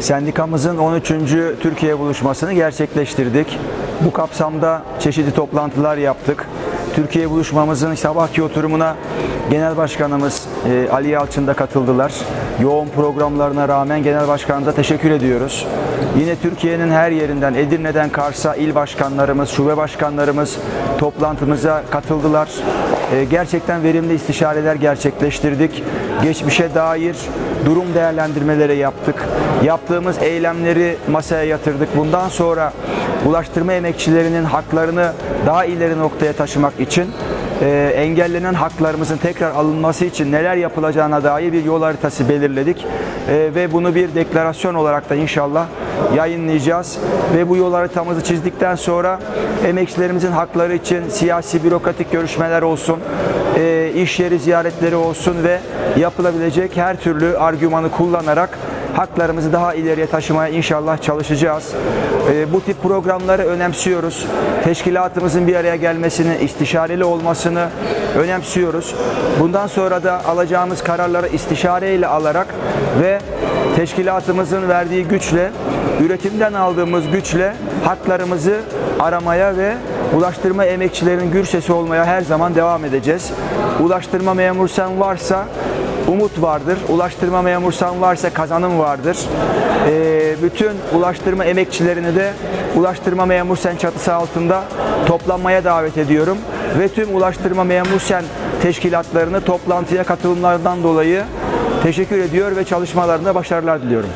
sendikamızın 13. Türkiye buluşmasını gerçekleştirdik. Bu kapsamda çeşitli toplantılar yaptık. Türkiye buluşmamızın sabahki oturumuna Genel Başkanımız e, Ali Yalçın da katıldılar. Yoğun programlarına rağmen Genel Başkanımıza teşekkür ediyoruz. Yine Türkiye'nin her yerinden Edirne'den Kars'a il başkanlarımız, şube başkanlarımız toplantımıza katıldılar. E, gerçekten verimli istişareler gerçekleştirdik. Geçmişe dair durum değerlendirmeleri yaptık. Yaptığımız eylemleri masaya yatırdık. Bundan sonra ulaştırma emekçilerinin haklarını daha ileri noktaya taşımak için e, engellenen haklarımızın tekrar alınması için neler yapılacağına dair bir yol haritası belirledik. E, ve bunu bir deklarasyon olarak da inşallah yayınlayacağız. Ve bu yol haritamızı çizdikten sonra emekçilerimizin hakları için siyasi bürokratik görüşmeler olsun, e, iş yeri ziyaretleri olsun ve yapılabilecek her türlü argümanı kullanarak haklarımızı daha ileriye taşımaya inşallah çalışacağız. Ee, bu tip programları önemsiyoruz. Teşkilatımızın bir araya gelmesini, istişareli olmasını önemsiyoruz. Bundan sonra da alacağımız kararları istişareyle alarak ve teşkilatımızın verdiği güçle, üretimden aldığımız güçle haklarımızı aramaya ve ulaştırma emekçilerinin gür sesi olmaya her zaman devam edeceğiz. Ulaştırma memur sen varsa umut vardır. Ulaştırma memursan varsa kazanım vardır. Ee, bütün ulaştırma emekçilerini de Ulaştırma Memur Sen çatısı altında toplanmaya davet ediyorum. Ve tüm Ulaştırma Memur Sen teşkilatlarını toplantıya katılımlarından dolayı teşekkür ediyor ve çalışmalarında başarılar diliyorum.